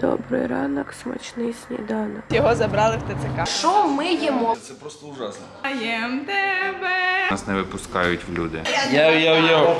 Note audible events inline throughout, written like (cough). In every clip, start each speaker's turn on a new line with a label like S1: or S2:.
S1: Добрий ранок, смачний сніданок.
S2: Його забрали в ТЦК.
S1: Що ми їмо?
S3: Це просто ужасно.
S2: Даєм тебе.
S4: Нас не випускають в люди.
S3: Йоу-йоу-йоу.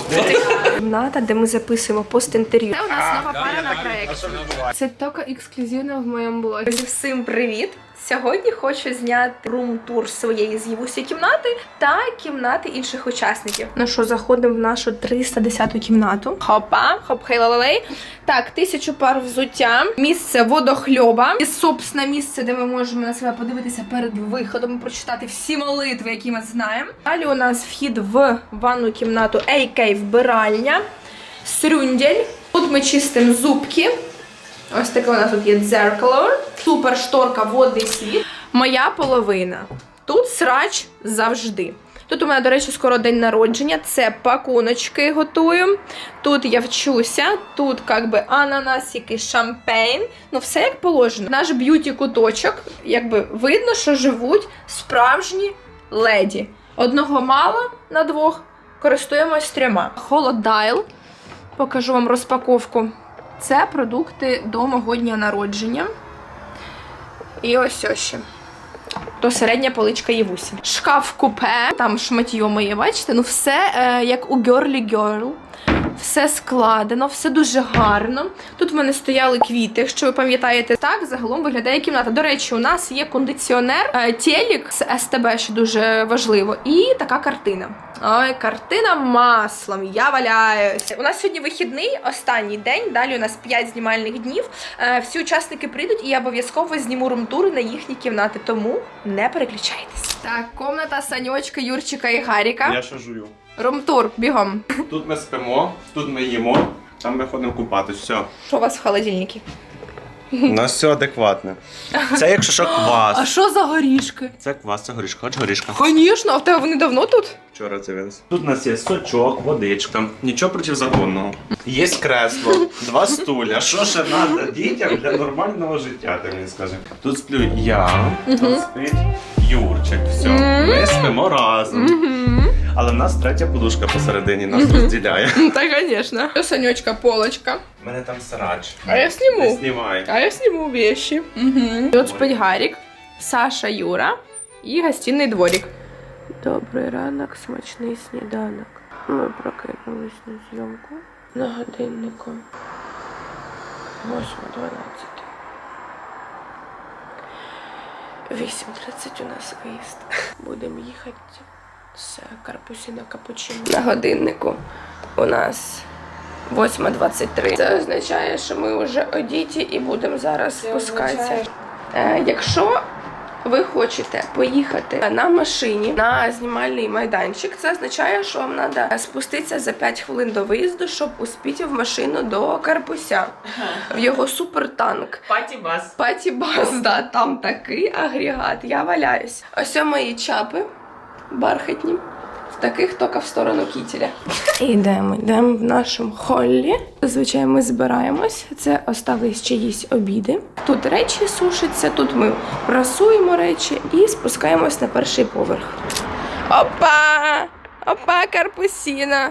S1: Кімната, де ми записуємо пост-інтерв'ю.
S2: Це у нас нова пара на проєкті.
S1: Це тільки ексклюзивно в моєму блозі. Всім привіт! Сьогодні хочу зняти рум-тур своєї з'ївусі кімнати та кімнати інших учасників. Ну що, заходимо в нашу 310-ту кімнату. Хопа, хоп хей лалалей. Так, тисячу пар взуття, місце водохльоба і собственно місце, де ми можемо на себе подивитися перед виходом, прочитати всі молитви, які ми знаємо. Далі у нас вхід в ванну кімнату, AK вбиральня, срюндель. Тут ми чистимо зубки. Ось таке у нас тут є дзеркало, супер шторка, водний світ. Моя половина. Тут срач завжди. Тут у мене, до речі, скоро день народження. Це пакуночки готую. Тут я вчуся, тут як би ананасики, шампейн. Ну, все як положено. Наш б'юті куточок, якби видно, що живуть справжні леді. Одного мало на двох, користуємось трьома. Холодайл. Покажу вам розпаковку. Це продукти до мого дня народження. І ось ось ще. То середня поличка Євусі. Шкаф купе, там шматьо моє, бачите? Ну все е, як у Girly Girl. Все складено, все дуже гарно. Тут в мене стояли квіти, якщо ви пам'ятаєте. Так загалом виглядає кімната. До речі, у нас є кондиціонер, е, телек з СТБ, що дуже важливо, і така картина. Ой, картина маслом. Я валяюсь. У нас сьогодні вихідний, останній день. Далі у нас 5 знімальних днів. Е, Всі учасники прийдуть, і я обов'язково зніму румтури на їхні кімнати. Тому не переключайтесь. Так, комната Саньочка, Юрчика і Гаріка.
S3: Я ще жую.
S1: Румтур, бігом.
S3: Тут ми спимо, тут ми їмо, там ми ходимо купатись. Все.
S1: Що у вас в холодильнику?
S3: У нас все адекватне. Це якщо що
S1: А
S3: квас.
S1: що за горішки?
S3: Це квас, це горішка. Хоч горішка.
S1: Звісно, а в тебе вони давно тут?
S3: Вчора це винес. Тут у нас є сочок, водичка. Нічого протизаконного. Є кресло, два стуля. Що ще треба дітям для нормального життя, ти мені скажи. Тут сплю я, тут спить Юрчик. Все. Ми спимо разом. Але в нас третя подушка посередині нас розділяє. (laughs)
S1: Та, звісно. Санечка, полочка.
S3: У мене там срач.
S1: А я сніму.
S3: Знімай.
S1: А я сниму вещи. Угу. Тут спить Гарік, Саша, Юра і гостинний дворик. Добрий ранок, смачний сніданок. Ми прокинулись на зйомку на годиннику. 8.12. 8.30 у нас виїзд. Будемо їхати з Карпусі на Капучино. На годиннику у нас 8.23. Це означає, що ми вже одіті і будемо зараз спускатися. Е, якщо ви хочете поїхати на машині на знімальний майданчик, це означає, що вам треба спуститися за 5 хвилин до виїзду, щоб успіти в машину до Карпуся. В його супертанк.
S2: Паті бас.
S1: Паті Баз, да, там такий агрегат, я валяюсь. Ось мої чапи бархатні. В таких тільки в сторону кітеля. Йдемо, йдемо в нашому холлі. Зазвичай ми збираємось. Це остались чиїсь обіди. Тут речі сушаться, тут ми прасуємо речі і спускаємось на перший поверх. Опа! Опа, карпусіна!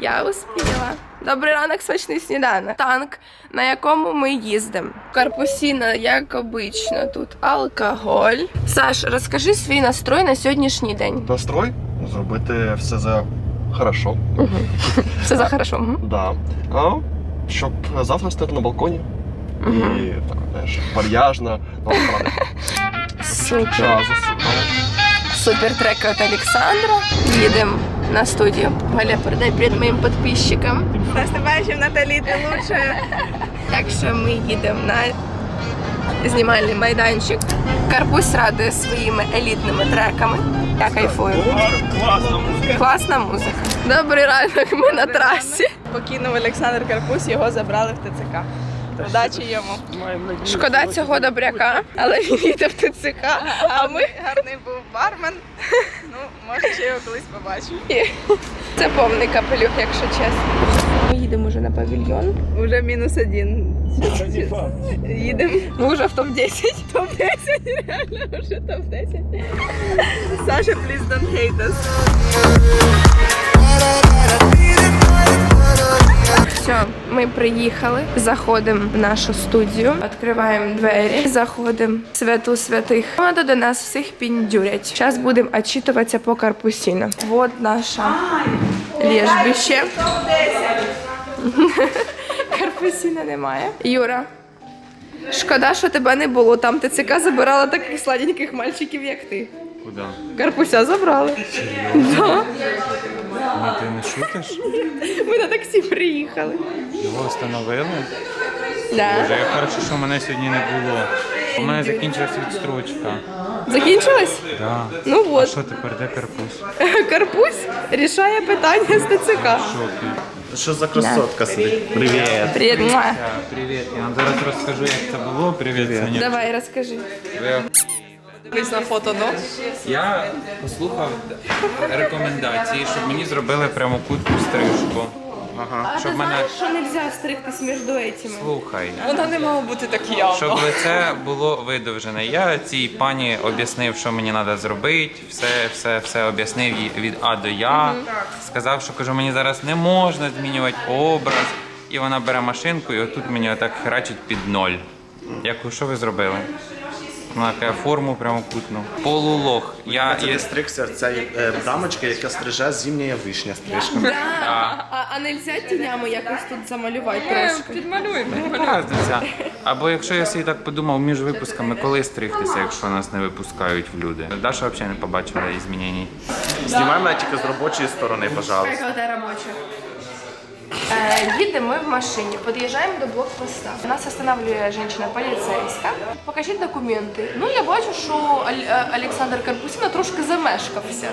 S1: Я успіла. Добрий ранок, смачний сніданок. Танк, на якому ми їздимо. Карпусіна, як обично, тут алкоголь. Саш, розкажи свій настрой на сьогоднішній день.
S5: настрой зробити все за хорошо.
S1: Все за хорошо. мгм.
S5: Да. А щоб завтра стояти на балконі і так, знаєш, вальяжно,
S1: Супер. Супер трек від Олександра. Їдемо на студію. Галя, передай привіт моїм підписчикам.
S2: Нас не бачив, Наталі, ти лучше.
S1: Так що ми їдемо на знімальний майданчик. Карпусь радує своїми елітними треками. Я кайфую.
S3: Музика.
S1: Класна музика. Добрий ранок, ми на трасі.
S2: Покинув Олександр Карпус, його забрали в ТЦК. Удачі йому.
S1: Шкода цього добряка, але він їде в ТЦК. А ми
S2: гарний був бармен. Ну, може, ще його колись побачу.
S1: це повний капелюх, якщо чесно. Ми їдемо вже на павільйон.
S2: Уже мінус один. Їдемо.
S1: Ми вже в топ 10
S2: Топ-10, реально, вже топ-10. Саша, please don't hate us.
S1: Все, ми приїхали, заходимо в нашу студію, відкриваємо двері, заходимо в святу святих. Вона до нас всіх піндюрять. Зараз будемо отчитуватися по карпусіна. Вот наша лежбище. (laughs) Карпусіна немає. Юра. Шкода, що тебе не було. Там ТЦК забирала таких сладеньких мальчиків, як ти.
S4: Куди?
S1: Карпуся забрали. Да.
S4: Ну ти не шутиш?
S1: Ми на таксі приїхали.
S4: Його встановили?
S1: Да.
S4: Боже, як хорошо, що мене сьогодні не було. У мене закінчилась відстрочка.
S1: Закінчилось?
S4: Да.
S1: Ну
S4: А
S1: от.
S4: що тепер, де карпуз? (laughs)
S1: Карпусь рішає питання з ТЦК.
S4: Шоки.
S3: Що за красотка сидить? Привіт.
S1: Привіт. муа.
S4: Привіт. Я вам зараз розкажу, як це було. Привіт, Саня.
S1: Давай, розкажи.
S4: Ви
S2: на фото, ну?
S4: Я послухав рекомендації, щоб мені зробили прямокутну стрижку.
S3: Ага.
S4: Щоб мене
S1: що не можна стригтись між этими?
S4: слухай.
S2: Воно не мало бути так явно.
S4: Щоб лице було видовжене. Я цій пані об'яснив, що мені треба зробити. Все, все, все об'яснив їй від А до Я. Сказав, що кажу, мені зараз не можна змінювати образ. І вона бере машинку, і отут мені отак херачить під ноль. Я кажу, що ви зробили? Вона каже, форму прямокутну. Полулог. Я,
S3: Це
S4: я
S3: стригся ця е, дамочка, яка стриже зімня вишня стрижка.
S1: А, а нельзя тінями якось тут замалювати трошки?
S2: Підмалюємо.
S4: Яка? Або якщо я собі так подумав між випусками, коли стригтися, якщо нас не випускають в люди. Даша взагалі не побачила змінень.
S3: Знімай мене тільки з робочої сторони, пожалуйста.
S1: Яка робоча? Е, їдемо ми в машині, під'їжджаємо до блокпоста. Нас останавливає жінка поліцейська. Покажіть документи. Ну я бачу, що е, Олександр Карпусіна трошки замешкався.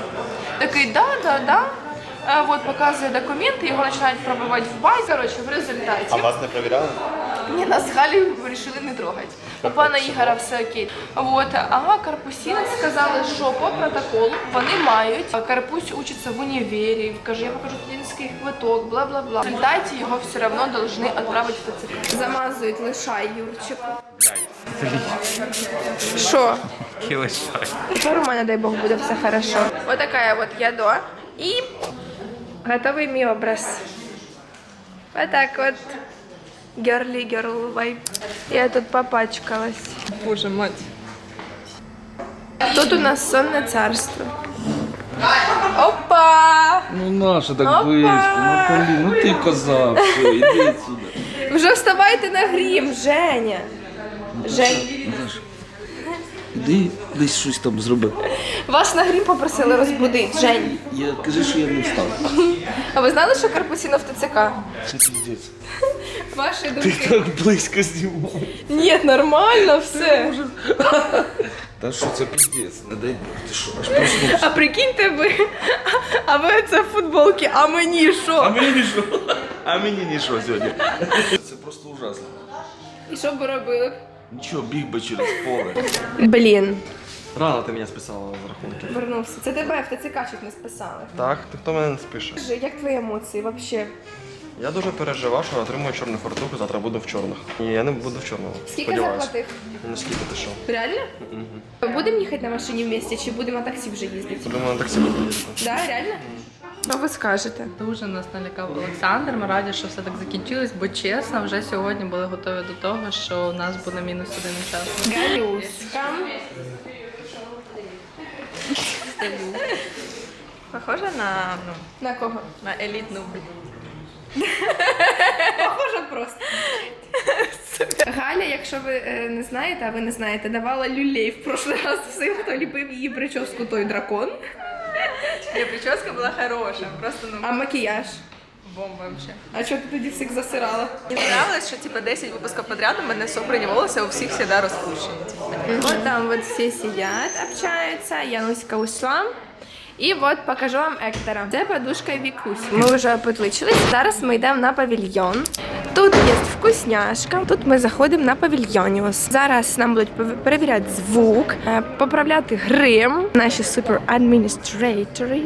S1: Такий, да, да, да. Е, от показує документи, його починають пробивати в базі. Коротше, в результаті.
S3: А вас не перевіряли?
S1: Ні, нас вирішили не трогати. У пана Ігора все окей. От, ага, Карпусінець сказали, що по протоколу вони мають. Карпусь учиться в універі, каже, я покажу студентський квиток, бла бла бла. В результаті його все одно повинні відправити в ТЦК. Замазують лишай Юрчику. Що? Тепер у мене, дай Бог, буде все хорошо. Вот такая вот я до. И мій образ. Вот так вот. герл вайп. Я тут попачкалась.
S2: Боже, мать.
S1: Тут у нас сонне царство. Опа!
S6: Ну наша так
S1: Опа!
S6: близько, Наталі, ну ти казав, все, іди сюди.
S1: Вже вставайте на грім, Женя. Жень.
S6: Наташ, Іди десь щось там зроби.
S1: Вас на грім попросили розбудити, Жень.
S6: Я кажи, що я не встав.
S1: А ви знали, що Карпусіно в ТЦК?
S6: Це піздець.
S1: Ваші думки?
S6: Так близько знімав.
S1: Ні, нормально все.
S6: Та що це піздець? Не дай Бог, ти що, аж проснувся.
S1: А прикиньте ви, а ви це в футболці, а мені що?
S6: мені що? А мені нічого сьогодні. Це просто ужасно.
S1: І що б ви робили?
S6: Нічого, біг би через поле.
S1: Блін,
S5: Рано ти мене списала з рахунки.
S1: вернувся. Це тебе в ТЦК чуть не списали.
S5: Так, ти хто мене не спише?
S1: Скажи, як твої емоції взагалі?
S5: Я дуже переживав, що отримую чорну фартуху, завтра буду в чорних. Ні, я не буду в чорному.
S1: Скільки заплатив?
S5: Ну скільки ти що?
S1: Реально? Будемо їхати на машині вместе чи будемо на таксі вже їздити?
S5: Думаю, на таксі буду їздити.
S1: Да, реально? Що ви скажете?
S2: Дуже нас налякав Олександр. Ми раді, що все так закінчилось, бо чесно, вже сьогодні були готові до того, що у нас буде мінус один.
S1: Галюська.
S2: Похоже на, ну,
S1: На кого?
S2: на елітну
S1: Похоже просто. Галя, якщо ви е, не знаєте, а ви не знаєте, давала люлей в прошлий раз всім, хто ліпив її прическу той дракон.
S2: Ні, прическа була хороша, просто ну
S1: А макіяж?
S2: бомба взагалі.
S1: А чого ти тоді всіх засирала?
S2: Мені подобалось, що типа 10 випусків подряд у мене собрані волоси, а у всіх всегда розпущені. Типа.
S1: Вот там вот все сидят, общаются. Януська ушла. І от покажу вам Ектора. Це подушка Вікусь. Ми вже опетличились. Зараз ми йдемо на павільйон. Тут є вкусняшка. Тут ми заходимо на павільйоніус. Зараз нам будуть перевіряти звук, е, поправляти грим. Наші супер адміністрейтори.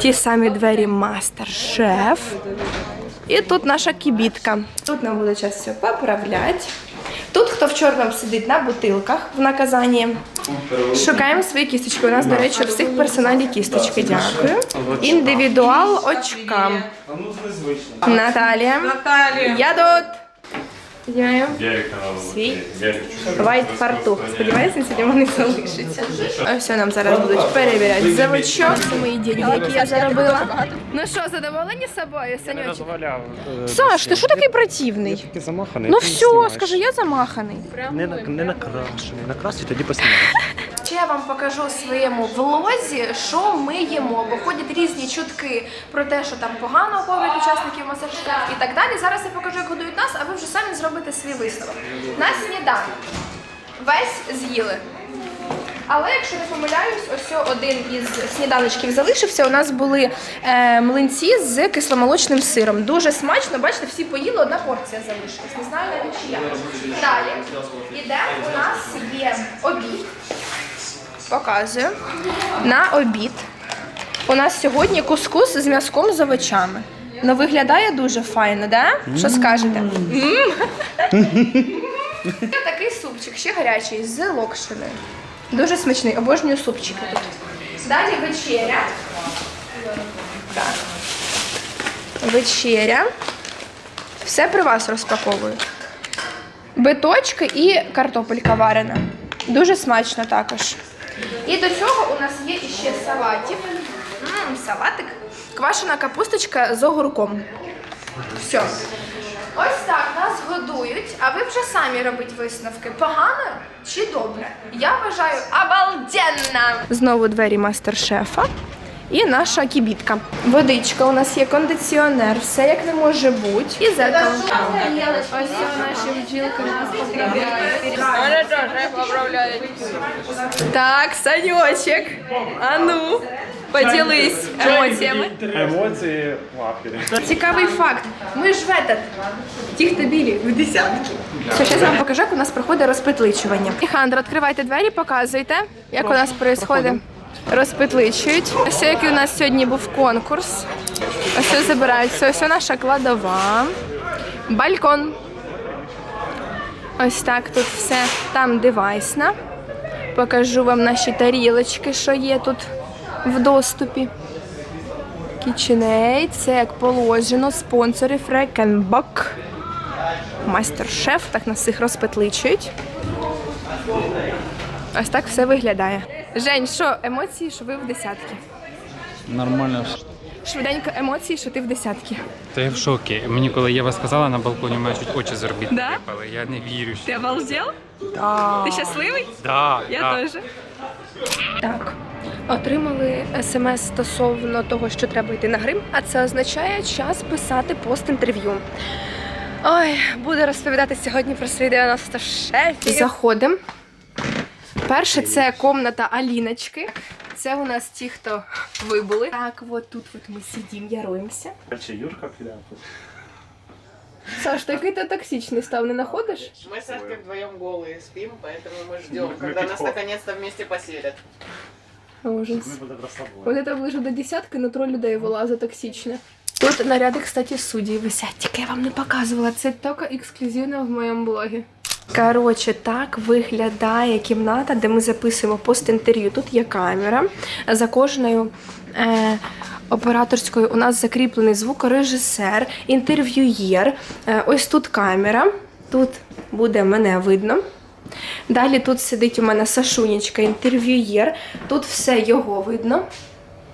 S1: Ті самі двері мастер-шеф. І тут наша кібітка. Тут нам буде час все поправляти. Тут хто в чорному сидить на бутилках в наказанні. Шукаємо свої кісточки. У нас, до речі, у всіх персоналі кісточки. Дякую. Індивідуал очкам. Наталія.
S2: Наталія.
S1: Ядот. Знімаємо свій вайт фартух. Сподіваюся, сьогодні вони залишаться. А все нам зараз будуть перевіряти заводчок. Це мої деньги, які я заробила. Ну що, задоволені собою, Санечок? Саш, ти що такий противний?
S7: Ти замаханий.
S1: Ну все, скажи, я замаханий.
S7: Не, на- не накрашений. Накрасти тоді поснімаєш. (laughs)
S1: Ще я вам покажу у своєму влозі, що ми їмо, бо ходять різні чутки про те, що там погано кормлять учасників мастер-шеф і так далі. Зараз я покажу, як годують нас, а ви вже самі зробите свій висновок. На сніданок весь з'їли. Але якщо не помиляюсь, ось один із сніданочків залишився. У нас були е, млинці з кисломолочним сиром. Дуже смачно, бачите, всі поїли, одна порція залишилась. Не знаю навіть чия. Далі іде у нас є обід. Показую. На обід. У нас сьогодні кускус з м'язком з овочами. Ну, виглядає дуже файно, да? Що скажете? Є такий супчик, ще гарячий, з локшиною. Дуже смачний, обожнюю супчики тут. Далі вечеря. Так. Вечеря. Все при вас розпаковую. Биточки і картопелька варена. Дуже смачно також. І до цього у нас є іще салатик. Мм, салатик. Квашена капусточка з огурком. Все. Ось так нас годують, а ви вже самі робіть висновки. Погано чи добре? Я вважаю обалденно! Знову двері мастер-шефа. І наша кібітка. Водичка, у нас є кондиціонер, все як не може бути. І зеркало. Ось наші бджілки нас Так, Санечек. А ну, поділись емоціями.
S7: Емоції лапки.
S1: Цікавий факт. Ми ж в этот, ті, хто білі, в десятки. Все, зараз вам покажу, як у нас проходить розпетличування. Алехандро, відкривайте двері, показуйте, як у нас проходить. Розпетличують. Ось який у нас сьогодні був конкурс. Ось забирають. Ось наша кладова. Балькон. Ось так тут все. Там девайсна. Покажу вам наші тарілочки, що є тут в доступі. KitchenAid, це як положено, спонсори Фрекенбок. Майстер-шеф, так нас всіх розпетличують. Ось так все виглядає. Жень, що емоції, що ви в десятки?
S8: Нормально.
S1: Швиденько емоції, що ти в десятки.
S8: Та я в шокі. Мені коли Єва сказала на балконі, у мене чуть очі з орбіт
S1: Да?
S8: випали. Я не вірю. що-
S1: Ти обалдел? Ти щасливий?
S8: Да,
S1: Я
S8: да.
S1: теж. Так. Отримали смс стосовно того, що треба йти на грим, а це означає час писати пост-інтерв'ю. Ой, буду розповідати сьогодні про 90 шефів. Заходимо. Перше це комната Аліночки. Це у нас ті, хто вибули. Так, от тут от ми сидимо, яруємося.
S7: Юрка піде.
S1: Саш, такий ти токсичний став, не знаходиш?
S9: Мы с Сашкой вдвоем голые спим, поэтому мы ждем, (laughs) когда нас наконец-то вместе поселят.
S1: Ужас. Вот это ближе до десятки, нутро людей вилазить токсичне. Тут наряди, кстати, судді висять, тільки я вам не показувала. Це тільки ексклюзивно в моєму блогі. Коротше, так виглядає кімната, де ми записуємо пост-інтерв'ю. Тут є камера. За кожною е, операторською у нас закріплений звукорежисер, інтерв'юєр. Е, ось тут камера. Тут буде мене видно. Далі тут сидить у мене Сашунечка, інтерв'юєр. Тут все його видно.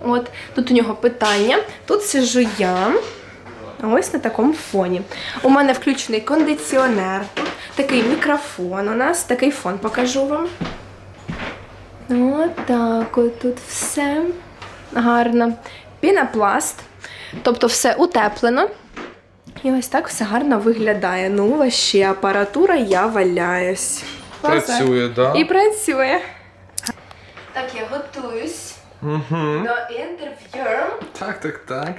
S1: От, тут у нього питання. Тут сижу я. Ось на такому фоні. У мене включений кондиціонер. Такий мікрофон у нас, такий фон покажу вам. От так, от тут все гарно. Пінопласт. Тобто все утеплено. І ось так все гарно виглядає. Ну, ваще апаратура, я валяюсь.
S6: Працює, да?
S1: І працює. Так, я готуюсь до інтерв'ю.
S6: Так, так, так.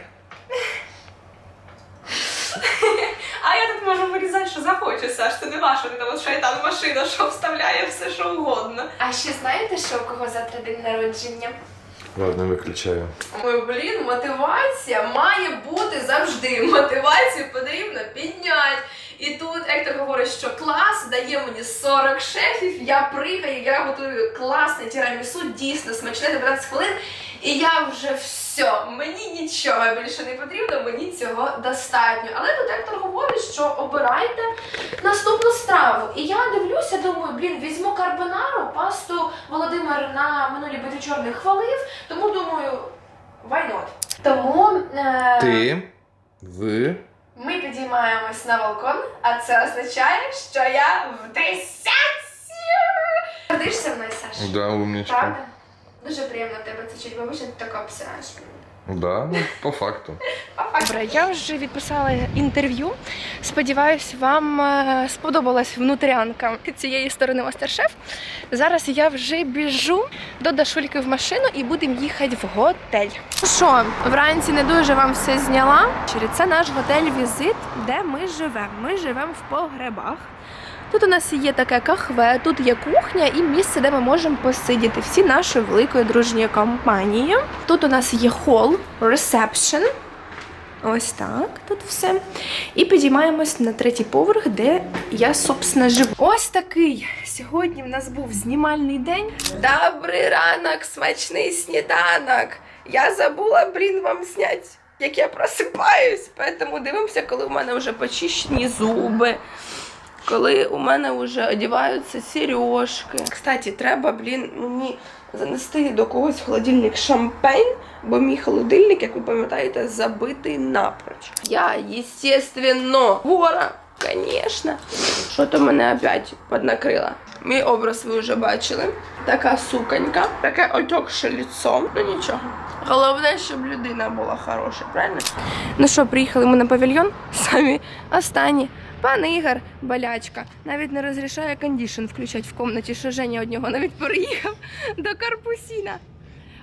S1: А я тут можу вирізати, що захочу, Саш. Це не ваша та от шайтан машина, що вставляє все, що угодно. А ще знаєте, що у кого завтра день народження?
S6: Ладно, виключаю.
S1: Ой, блін, мотивація має бути завжди. Мотивацію потрібно підняти. І тут Ектор говорить, що клас дає мені 40 шефів, я пригаю, я готую класне тірамісу, дійсно смачне за 15 хвилин. І я вже все Все, мені нічого більше не потрібно, мені цього достатньо. Але детектор говорить, що обирайте наступну страву. І я дивлюся, думаю, блін, візьму карбонару, пасту Володимир на минулі бити чорних хвалив, тому думаю, why not? Тому е-
S6: Ти, ви,
S1: ми підіймаємось на балкон, а це означає, що я в десятці. Гордишся мною, Саш?
S6: да, умнічка.
S1: Правда? Дуже приємно тебе це чуть, бо ти так обсираєш.
S6: Да, ну, по факту.
S1: Добре, я вже відписала інтерв'ю. Сподіваюсь, вам е, сподобалась внутрянка цієї сторони мастер-шеф. Зараз я вже біжу до Дашульки в машину і будемо їхати в готель. Ну Що, вранці не дуже вам все зняла. Це наш готель Візит, де ми живемо. Ми живемо в погребах. Тут у нас є таке кахве, тут є кухня і місце, де ми можемо посидіти всі нашою великою дружньою компанією. Тут у нас є хол, ресепшн. Ось так, тут все. І підіймаємось на третій поверх, де я, собственно, живу. Ось такий. Сьогодні в нас був знімальний день. Добрий ранок, смачний сніданок. Я забула, блін, вам зняти, як я просипаюсь. Тому дивимося, коли у мене вже почищені зуби. Коли у мене вже одягаються сережки. Кстати, треба, блін, мені занести до когось в холодильник шампейн, бо мій холодильник, як ви пам'ятаєте, забитий напроч. Я, естественно, вора, звісно. Що то мене опять поднакрило. Мій образ ви вже бачили. Така суконька, таке отекше лицо. Ну нічого. Головне, щоб людина була хороша, правильно? Ну що, приїхали ми на павільйон, самі останні. Пан Ігор, болячка, навіть не розрішає кондішн включати в кімнаті, що Женя од нього навіть переїхав до Карпусіна.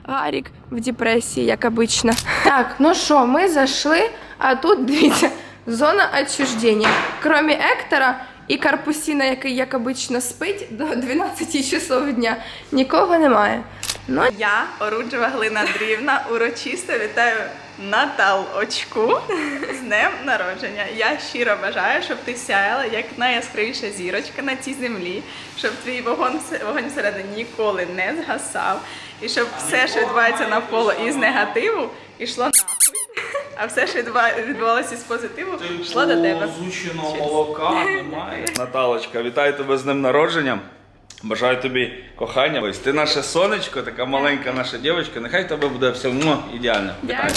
S1: Гарік в депресії, як обично. Так, ну що, ми зайшли, а тут дивіться, зона відчуждення. Кроме Ектора і Карпусіна, який як обично спить до 12 часов дня, нікого немає. Ну,
S10: Я, Оруджева Глина Андріївна, урочисто вітаю Натал Очку з днем народження. Я щиро бажаю, щоб ти сяяла як найяскравіша зірочка на цій землі, щоб твій вогонь, вогонь всередині ніколи не згасав, і щоб все, що відбувається навколо із негативу, йшло нахуй. А все, що відбувалося із позитиву, йшло до тебе.
S11: Молока немає. Наталочка, вітаю тебе з днем народження. Бажаю тобі кохання. Ось ти наше сонечко, така маленька наша дівчинка. Нехай тебе буде все му, ідеально.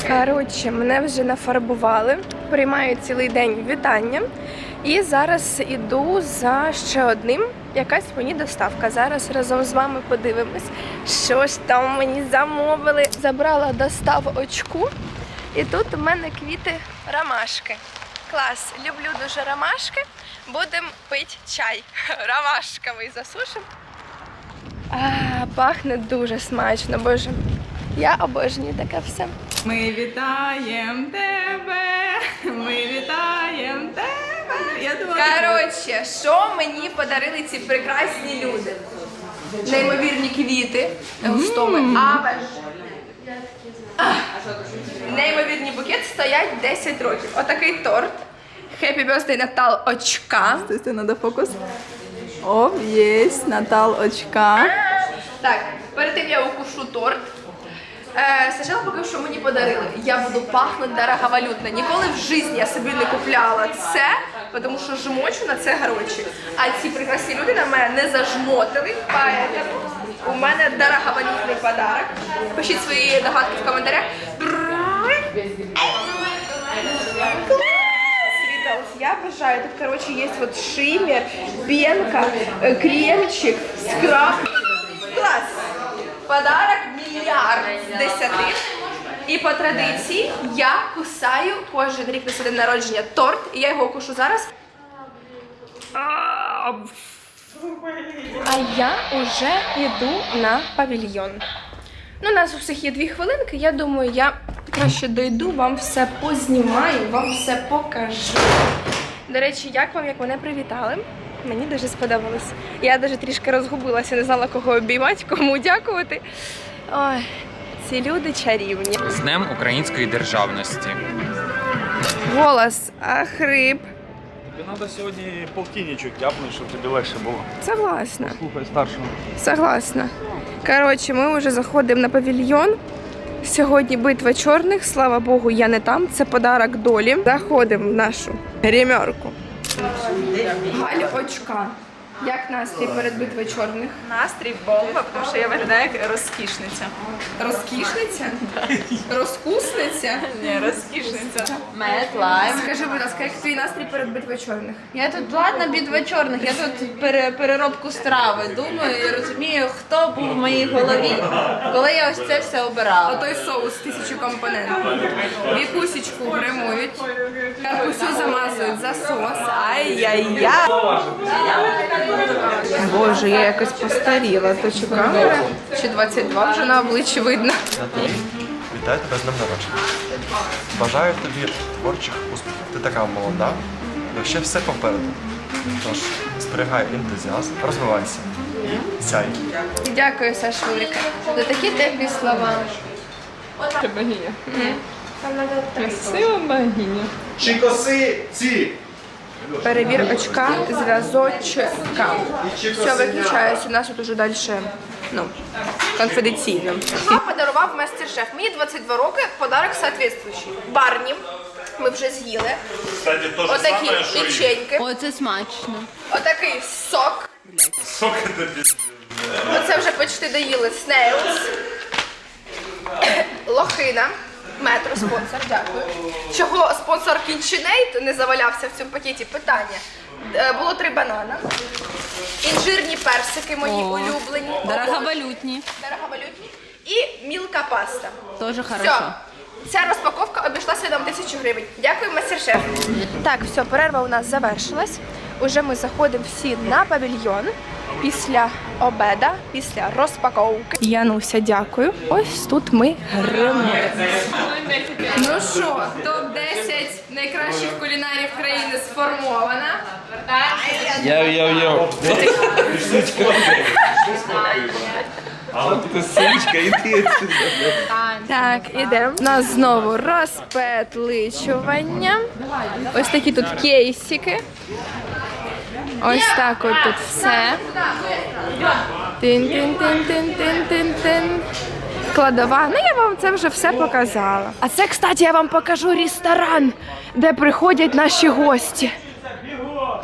S1: Коротше, мене вже нафарбували. Приймаю цілий день вітання. І зараз іду за ще одним. Якась мені доставка. Зараз разом з вами подивимось, що ж там мені замовили. Забрала доставочку. І тут у мене квіти ромашки. Клас, люблю дуже ромашки. Будемо пити чай. (laughs) Ромашковий засушимо. А, пахне дуже смачно, боже. Я обожнюю таке все.
S10: Ми вітаємо тебе, ми вітаємо тебе. Я думала,
S1: Коротше, що мені подарили ці прекрасні люди? Неймовірні квіти. Стоми. Абе. Неймовірний букет стоять 10 років. Отакий торт. Happy birthday Натал очка.
S10: Це надо фокус. О, єсть, Натал очка.
S1: Так, перед тим я укушу торт. Е, спочатку покажу, що мені подарили. Я буду пахнути дороговалютно. Ніколи в житті я собі не купляла це, тому що жмочу на це гроші. А ці прекрасні люди на мене не зажмотили, поэтому у мене дороговалютний подарок. Пишіть свої догадки в коментарях. Я обожаю. Тут, короче, есть вот шиммер, пенка, э, кремчик, скраб. Класс! Подарок мільярд з десяти. І по традиції я кусаю кожен рік на свій день народження торт, і я його кушу зараз. А я вже йду на павільйон. Ну, у нас у всіх є дві хвилинки. Я думаю, я краще дойду, вам все познімаю, вам все покажу. До речі, як вам, як мене привітали? Мені дуже сподобалось. Я навіть трішки розгубилася, не знала, кого обіймати, кому дякувати. Ой, ці люди чарівні.
S4: З Днем української державності.
S1: Голос, а хрип.
S11: Тобі треба сьогодні полтинничок тяпнути, щоб тобі легше було.
S1: Согласна.
S11: Слухай старшого.
S1: Согласна. Коротше, ми вже заходимо на павільйон. Сьогодні битва чорних, слава Богу, я не там. Це подарок долі. Заходимо в нашу гримерку. Галь очка. Як настрій перед битвою чорних?
S10: Настрій бомба, тому що я виглядаю як розкішниця.
S1: Розкішниця? Розкусниця?
S10: Ні, розкішниця. Мед лайм.
S1: Скажи, будь ласка, як твій настрій перед битвою чорних?
S2: Я тут ладно бідва чорних, я тут пере, переробку страви. Думаю і розумію, хто був в моїй голові, коли я ось це все обирала.
S1: Отой соус тисячу компонентів. Вікусічку гримують. Карпусю замазують за сос. Ай-яй-яй. Боже, я якось постаріла. То чи камера? Чи 22 вже на обличчі видно.
S5: Вітаю тебе з днем народження. Бажаю тобі творчих успіхів. Ти така молода, але ще все попереду. Тож зберігай ентузіазм, розвивайся і сяй.
S1: Дякую, Саш Велике, за такі теплі слова.
S2: Богиня. Красива богиня.
S3: Чи коси ці?
S1: Перевір очка зв'язочка. Все, виключаюся, у нас тут уже далі, ну, конфіденційно. Подарував мастер-шеф. Мені 22 роки, подарок соответствуючий. Барні. Ми вже з'їли.
S3: Кстати, то
S1: Отакі печеньки.
S2: О, це смачно.
S1: Отакий сок.
S3: Соки тобі.
S1: Оце вже почти доїли. Снейлс. Лохина. Метро спонсор, дякую. Чого спонсор Кінчинейт не завалявся в цьому пакеті? Питання. Е, Було три банана. Інжирні персики мої улюблені.
S2: Дороговалютні.
S1: Дороговалютні. І мілка паста.
S2: Тоже
S1: Все. Ця розпаковка обійшлася нам тисячу гривень. Дякую, мастер-шеф. Так, все, перерва у нас завершилась. Уже ми заходимо всі на павільйон після обеда, після розпаковки. Януся, дякую. Ось тут ми гримуємо. Ну що, топ-10 найкращих кулінарів країни сформована.
S11: Йоу-йоу-йоу. Ти сучка, іди.
S1: Так, ідемо. У нас знову розпетличування. Ось такі тут кейсики. Ось так от тут все. Тин-тин-тин-тин-тин-тин-тин. Кладова. Ну, я вам це вже все показала. А це, кстати, я вам покажу ресторан, де приходять наші гості.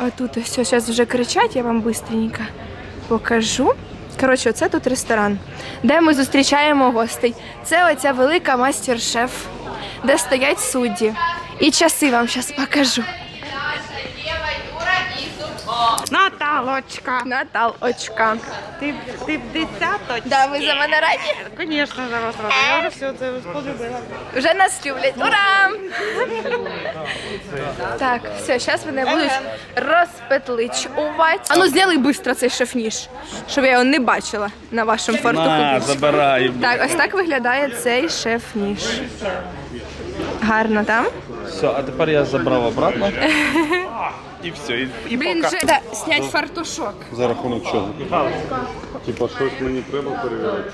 S1: Отут ось зараз вже кричать, я вам швидко покажу. Коротше, оце тут ресторан, де ми зустрічаємо гостей. Це оця велика мастер-шеф, де стоять судді. І часи вам зараз покажу.
S9: Наталочка,
S1: Наталочка.
S9: ти, ти в десяточці?
S1: Да, ви за мене раді?
S9: Звісно, за вас рада. Я вже все це полюбила.
S1: Вже нас люблять. Ура! Так, все, зараз вони будуть розпетличувати. А ну зняли швидко цей шеф-ніж, щоб я його не бачила на вашому
S11: На, забирай.
S1: Так, ось так виглядає цей шеф-ніж. Гарно там.
S11: Все, а тепер я забрав обратно. (laughs) І все, і, і
S1: Блін,
S11: пока.
S1: вже да, снять фартушок.
S6: За рахунок чого? Типа, щось мені треба перевіряти?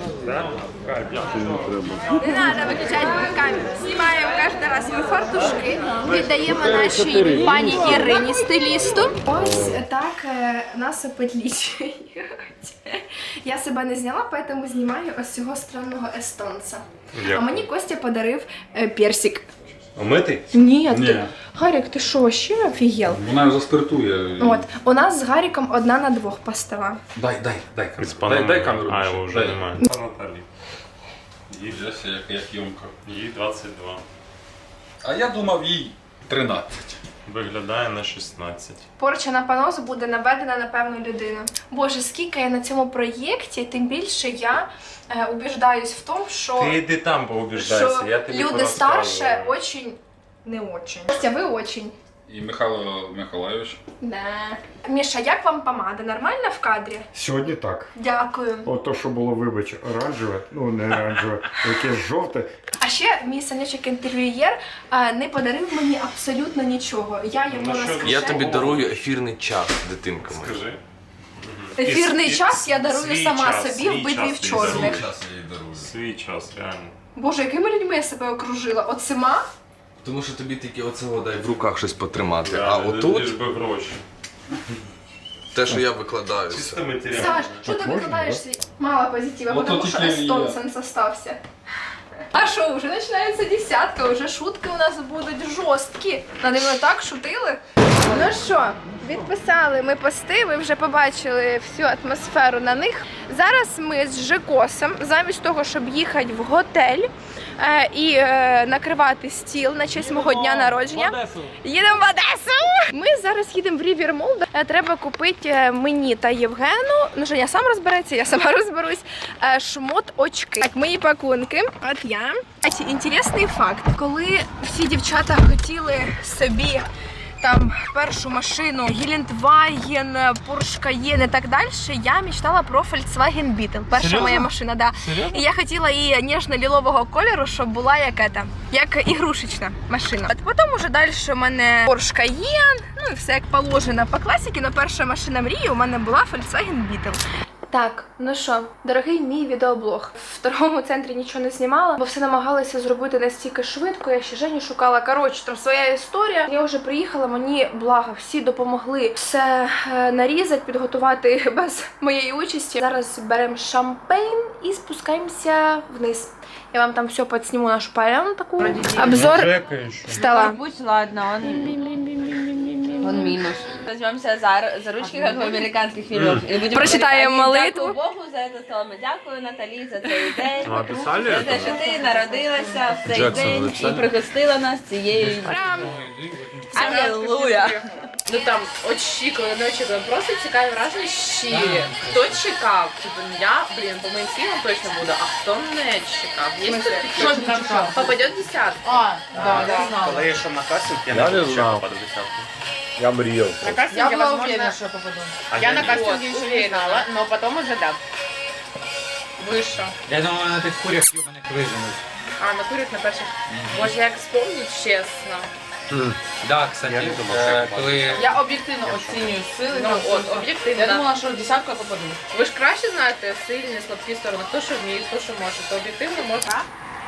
S6: Чи не треба?
S1: Не треба виключати камеру. Знімаємо кожен раз ми фартушки, віддаємо нашій пані Ірині стилісту. Ось так е, нас опетлічують. Я себе не зняла, тому знімаю ось цього странного естонця. А мені Костя подарив е, персик.
S6: Омитий?
S1: Ні, ти... Гарік, ти що, ще офігел?
S6: Вона заспиртує.
S1: От, у нас з Гаріком одна на двох постава.
S6: Дай, дай, дай камеру. Дай, дай камеру. А, його вже немає.
S7: Наталі.
S6: Їй як, як йомка.
S7: Їй 22.
S6: А я думав їй 13.
S7: Виглядає на 16.
S1: Порча на понос буде наведена на певну людину. Боже, скільки я на цьому проєкті, тим більше я е, убіждаюсь в тому, що,
S7: Ти йди там поубіждайся,
S1: що
S7: я тобі
S1: люди старше очень не очень. Костя, ви очень.
S6: І Михайло Миколайович.
S1: Да. Міша, як вам помада? Нормально в кадрі?
S12: Сьогодні так.
S1: Дякую.
S12: От то, що було, вибач, оранжеве, ну не оранжеве, якесь жовте.
S1: А ще мій санючок інтерв'юєр е, не подарив мені абсолютно нічого. Я йому
S7: Ну, що-
S1: розкажу.
S6: Я тобі дарую ефірний час, дитинка моя.
S7: Скажи.
S1: Ефірний час я дарую
S7: свій
S1: сама
S7: час,
S1: собі
S7: свій
S1: в битві в
S7: час
S1: чорних.
S6: час я їй дарую.
S7: Свій час, реально.
S1: Боже, якими людьми я себе окружила? Оцима?
S6: Тому що тобі тільки оцього дай в руках щось потримати.
S7: Да,
S6: а
S7: лиш
S6: отут
S7: би гроші.
S6: те, що я викладаю.
S7: Чисто.
S1: Саш, що ти викладаєшся? Мало позитива,
S6: Ото
S1: тому що
S6: тільки
S1: естонцем остався. А що, вже починається десятка, вже шутки у нас будуть жорсткі. Надо мною так шутили. Ну що, відписали ми пости, ви вже побачили всю атмосферу на них. Зараз ми з Жекосом, замість того, щоб їхати в готель і е, накривати стіл на честь мого дня народження. Їдемо в Одесу! Ми зараз їдемо в Рівер Мол. Е, Треба купити е, мені та Євгену. Ну, Женя сам розбереться, я сама (laughs) розберусь. е, Шмот очки. Так, мої пакунки. От я. Інтересний факт. Коли всі дівчата хотіли собі там першу машину Гелендваген, Porsche Cayenne і так далі, я мечтала про Volkswagen Beetle. Перша
S8: Серйозно?
S1: моя машина, да. І я хотіла її ніжно-лілового кольору, щоб була як ета, як ігрушечна машина. От потім уже далі у мене Porsche Cayenne, ну і все як положено по класіки, але перша машина мрії у мене була Volkswagen Beetle. Так, ну що, дорогий мій відеоблог. В торговому центрі нічого не знімала, бо все намагалася зробити настільки швидко. Я ще Женю шукала. Коротше, там своя історія. Я вже приїхала, мені благо, всі допомогли все е, нарізати, підготувати (laughs) без моєї участі. Зараз беремо шампейн і спускаємося вниз. Я вам там все подсніму нашу поляну таку. Обзор стола.
S2: Будь ладно, он, он минус. Возьмемся за, за ручки, как в американских фильмах. И будем
S1: Прочитаем
S2: говорить,
S1: молитву.
S2: Дякую Богу за це слово. Дякую, Наталі, за цей (laughs) день.
S6: А, писали
S2: За те, що ти народилася в цей
S6: Джексон,
S2: день
S6: ви
S2: і
S6: писали?
S2: пригостила нас цією.
S1: Прям.
S2: Аллилуйя.
S9: Ну там очікували, не очікували. Просто цікаві враження щирі. Хто чекав? Типу, я, блін, по моїм силам точно буду, а хто не чекав? Є хто чекав? Попадет десятку. А, да, да,
S3: Коли я йшов на кастинг, я,
S6: Я
S3: не
S6: не знав.
S3: попаду в десятку.
S6: Я мріяв.
S9: На кастинге, я была уверена, что попаду.
S3: А
S9: Я
S3: я
S9: на кастинге еще не знала, но потом уже да. Выше.
S8: Я думаю, на тих курях юбаних виженуть.
S9: А, на курят на перших. Може, як вспомнить, чесно.
S8: Так, кстати,
S3: Я не думав, що я
S8: коли
S9: Я об'єктивно оцінюю сили. Ну, от, об'єктивно. Я думала, що в десятку я попаду. Ви ж краще знаєте сильні, слабкі сторони, хто що вміє, хто що може, то об'єктивно може.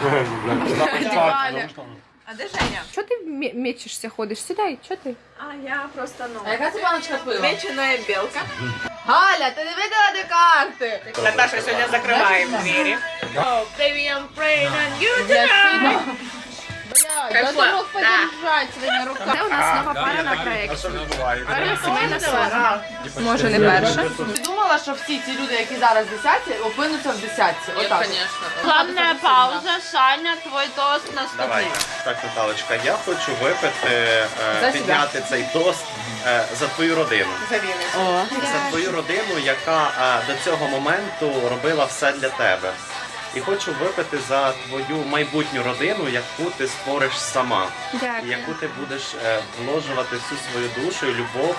S9: (laughs) (laughs)
S2: А де Женя?
S1: Чого ти мє- мечешся, ходиш? Сідай, чого ти?
S2: А я просто, ну...
S9: А яка це баночка пива?
S2: Мечена белка.
S9: Галя, ти не видела де карти? Наташа сьогодні закриває двері. Baby, I'm praying on you tonight. Блядь, я не мог подержать своими руками.
S1: Це у нас нова пара на проєкті. Пара сімейна ссора. Може, не перша.
S9: Ти думала, що всі ці люди, які зараз десяті, опинуться в десятці? Отак. Главная пауза. Саня, твой тост
S3: Давай. Так, Наталочка, я хочу випити, е,
S9: За
S3: підняти цей тост е, за твою родину. За твою родину, яка е, до цього моменту робила все для тебе. І хочу випити за твою майбутню родину, яку ти створиш сама.
S1: Дякую.
S3: яку ти будеш е, вложувати всю свою душу і любов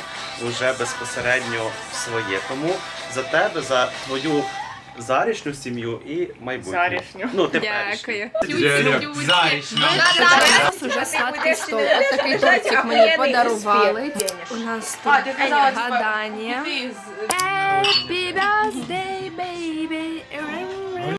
S3: уже безпосередньо в своє. Тому за тебе, за твою зарічну сім'ю і майбутню.
S9: Зарішню.
S3: Ну, теперішню.
S1: Дякую. Зараз уже сладкий стол. От такий тортик мені подарували. У нас тут
S9: А, ти казала, типа,
S1: гадання. Happy birthday, baby.